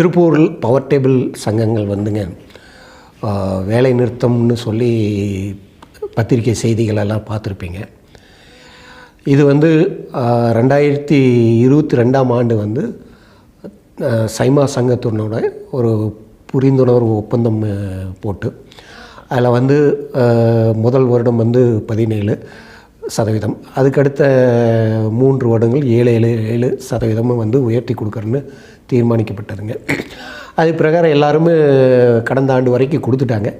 திருப்பூரில் power table சங்கங்கள் வந்துங்க. வேலை நிறுத்தம்னு சொல்லி பத்திரிகை செய்திகளெல்லாம் பார்த்துருப்பீங்க. இது வந்து ரெண்டாயிரத்தி இருபத்தி ரெண்டாம் ஆண்டு வந்து சைமா சங்கத்தினோட ஒரு புரிந்துணர்வு ஒப்பந்தம் போட்டு. அதில் வந்து முதல் வருடம் வந்து பதினேழு. சதவீதம். அதுக்கடுத்த மூன்று வருடங்கள் ஏழு ஏழு ஏழு சதவீதமும் வந்து உயர்த்தி கொடுக்குறேன்னு தீர்மானிக்கப்பட்டதுங்க. அது பிரகாரம் எல்லாருமே கடந்த ஆண்டு வரைக்கும் கொடுத்துட்டாங்க.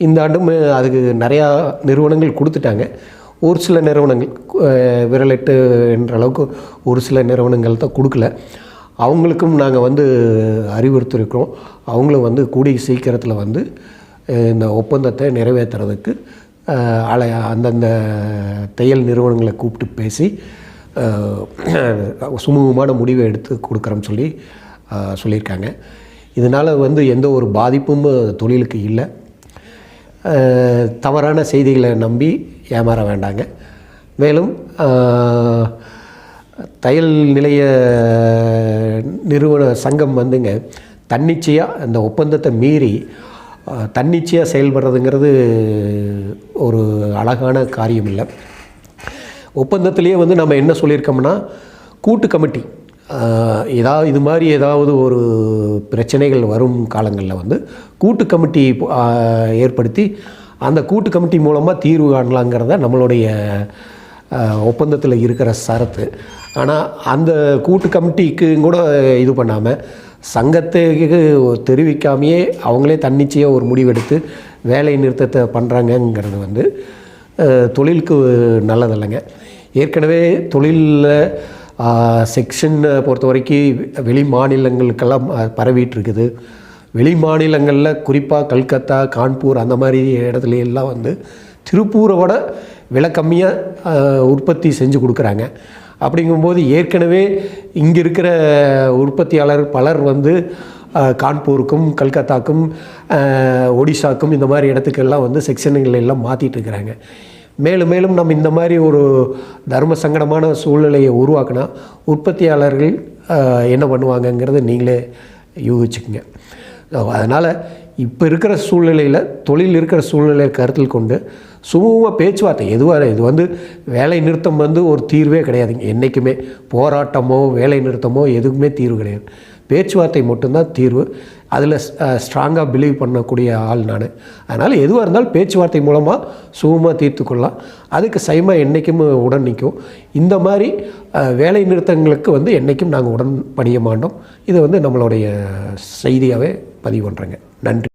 இந்த ஆண்டும் அதுக்கு நிறையா நிறுவனங்கள் கொடுத்துட்டாங்க. ஒரு சில நிறுவனங்கள் விரலிட்டு என்ற அளவுக்கு ஒரு சில நிறுவனங்கள் தான் கொடுக்கல. அவங்களுக்கும் நாங்கள் வந்து அறிவுறுத்திருக்கிறோம். அவங்களும் வந்து கூடிய சீக்கிரத்தில் வந்து இந்த ஒப்பந்தத்தை நிறைவேற்றுறதுக்கு அஹ், அலை அந்தந்த தையல் நிறுவனங்களை கூப்பிட்டு பேசி சுமூகமான முடிவை எடுத்து கொடுக்குறோன்னு சொல்லி சொல்லியிருக்காங்க. இதனால் வந்து எந்த ஒரு பாதிப்பும் தொழிலுக்கு இல்லை. தவறான செய்திகளை நம்பி ஏமாற வேண்டாங்க. மேலும் தையல் நிலைய நிறுவன சங்கம் வந்துங்க தன்னிச்சையாக அந்த ஒப்பந்தத்தை மீறி தன்னிச்சையாக செயல்படுறதுங்கிறது ஒரு அழகான காரியம் இல்லை. ஒப்பந்தத்திலேயே வந்து நம்ம என்ன சொல்லியிருக்கோம்னா கூட்டு கமிட்டி ஏதாவது இது மாதிரி ஏதாவது ஒரு பிரச்சனைகள் வரும் காலங்களில் வந்து கூட்டு கமிட்டி ஏற்படுத்தி அந்த கூட்டு கமிட்டி மூலமாக தீர்வு காணலாங்கிறத நம்மளுடைய ஒப்பந்தத்தில் இருக்கிற சரத்து. ஆனால் அந்த கூட்டு கமிட்டிக்கு கூட இது பண்ணாமல் சங்கத்துக்கு தெரிவிக்காமையே அவங்களே தன்னிச்சையாக ஒரு முடிவெடுத்து வேலை நிறுத்தத்தை பண்ணுறாங்கங்கிறது வந்து தொழிலுக்கு நல்லதில்லைங்க. ஏற்கனவே தொழிலில் செக்ஷன் பொறுத்த வரைக்கும் வெளி மாநிலங்களுக்கெல்லாம் அஹ், பரவிட்டு இருக்குது வெளி மாநிலங்களில் குறிப்பாக கல்கத்தா கான்பூர் அந்த மாதிரி இடத்துல எல்லாம் வந்து திருப்பூரை விட விலை கம்மியாக உற்பத்தி செஞ்சு கொடுக்குறாங்க. அப்படிங்கும்போது ஏற்கனவே இங்கே இருக்கிற உற்பத்தியாளர் பலர் வந்து கான்பூருக்கும் கல்கத்தாக்கும் ஒடிசாக்கும் இந்த மாதிரி இடத்துக்கெல்லாம் வந்து செக்ஷன்கள் எல்லாம் மாற்றிட்டு இருக்கிறாங்க. மேலும் மேலும் நம்ம இந்த மாதிரி ஒரு தர்ம சங்கடமான சூழ்நிலையை உருவாக்கினா உற்பத்தியாளர்கள் என்ன பண்ணுவாங்கங்கிறத நீங்களே யூகிச்சுக்குங்க. அதனால் இப்போ இருக்கிற சூழ்நிலையில் தொழில் இருக்கிற சூழ்நிலையை கருத்தில் கொண்டு சுமூகமாக பேச்சுவார்த்தை எதுவாக இது வந்து வேலை நிறுத்தம் வந்து ஒரு தீர்வே கிடையாதுங்க. என்றைக்குமே போராட்டமோ வேலை நிறுத்தமோ எதுக்குமே தீர்வு கிடையாது. பேச்சுவார்த்தை மட்டும்தான் தீர்வு. அதில் ஸ்ட்ராங்காக பிலீவ் பண்ணக்கூடிய ஆள் நான். அதனால் எதுவாக இருந்தாலும் பேச்சுவார்த்தை மூலமாக சுகமாக தீர்த்து கொள்ளலாம். அதுக்கு சைமா என்றைக்கும் உடன் நிற்கும். இந்த மாதிரி வேலை நிறுத்தங்களுக்கு வந்து என்றைக்கும் நாங்கள் உடன் பணிய மாட்டோம். இதை வந்து நம்மளுடைய செய்தியாகவே பதிவு பண்ணுறேங்க நன்றி.